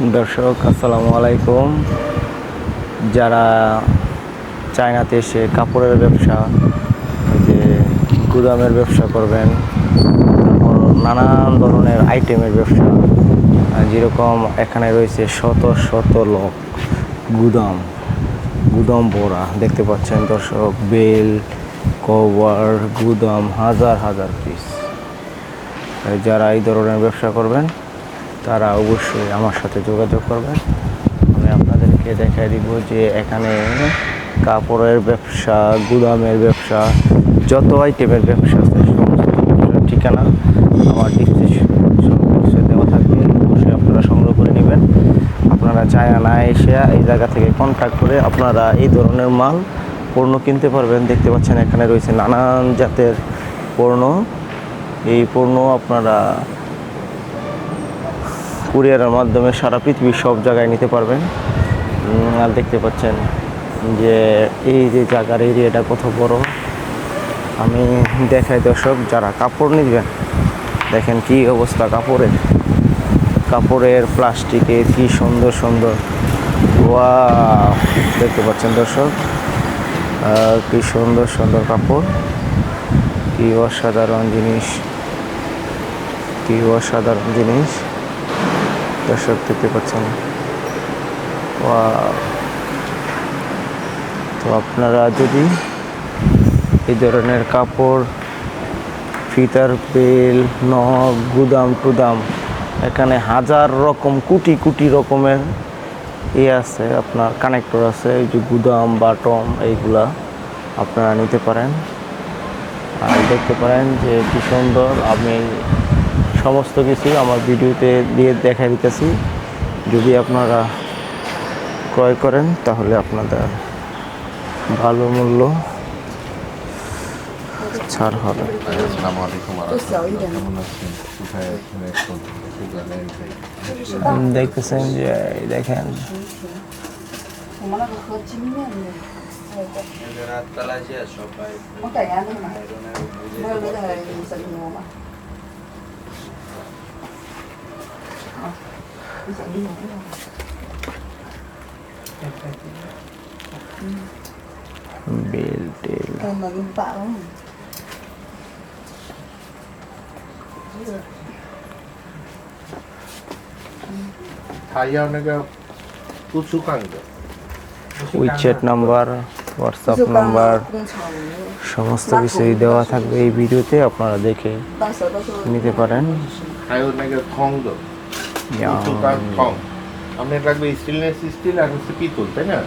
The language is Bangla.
দর্শক, আসসালামু আলাইকুম। যারা চায়নাতে এসে কাপড়ের ব্যবসা যে গুদামের ব্যবসা করবেন, তারপর নানান ধরনের আইটেমের ব্যবসা যেরকম এখানে রয়েছে শত শত লোক, গুদাম গুদাম ভরা, দেখতে পাচ্ছেন দর্শক, বেল, কভার, গুদাম, হাজার হাজার পিস যারা এই ধরনের ব্যবসা করবেন তারা অবশ্যই আমার সাথে যোগাযোগ করবেন। আমি আপনাদেরকে দেখাই দিব যে এখানে কাপড়ের ব্যবসা, গুদামের ব্যবসা, যত আইটেমের ব্যবসা আছে, সমস্ত ঠিকানা আমার ডিসক্রিপশন দেওয়া থাকবে। অবশ্যই আপনারা সংগ্রহ করে নেবেন। আপনারা চায় না এসে এই জায়গা থেকে কন্ট্যাক্ট করে আপনারা এই ধরনের মাল, পণ্য কিনতে পারবেন। দেখতে পাচ্ছেন এখানে রয়েছে নানান জাতের পণ্য। এই পণ্য আপনারা কুরিয়ারের মাধ্যমে সারা পৃথিবীর সব জায়গায় নিতে পারবেন। আর দেখতে পাচ্ছেন যে এই যে জায়গার এরিয়াটা কত বড়। আমি দেখাই দর্শক, যারা কাপড় নিবেন, দেখেন কি অবস্থা কাপড়ের। কাপড়ের প্লাস্টিকের কি সুন্দর সুন্দর। ওয়া দেখতে পাচ্ছেন দর্শক কি সুন্দর সুন্দর কাপড়। কি অসাধারণ জিনিস, কি অসাধারণ জিনিস। দর্শক দেখতে পাচ্ছেন। তো আপনারা যদি এই ধরনের কাপড়, ফিতার পেল নখ, গুদাম টুদাম, এখানে হাজার রকম, কোটি কোটি রকমের ই আছে, আপনার কানেক্টর আছে, এই যে গুদাম বাটম এইগুলা আপনারা নিতে পারেন। আর দেখতে পারেন যে কি সুন্দর, আমি সমস্ত কিছু আমার ভিডিওতে দিয়ে দেখা দিতেছি। যদি আপনারা ক্রয় করেন তাহলে আপনাদের ভালো মূল্য ছাড় হবে। আসসালামু আলাইকুম ওয়া কেমন বেল টেল थाया होने নাম্বার হোয়াটসঅ্যাপ নাম্বার সমস্ত কিছুই দেওয়া থাকবে এই ভিডিওতে, আপনারা দেখে নিতে পারেন। খায় নাকি উঁচু কাঠ কম আপনার লাগবে স্টেনলেস স্টিল আর হচ্ছে পিতল তাই না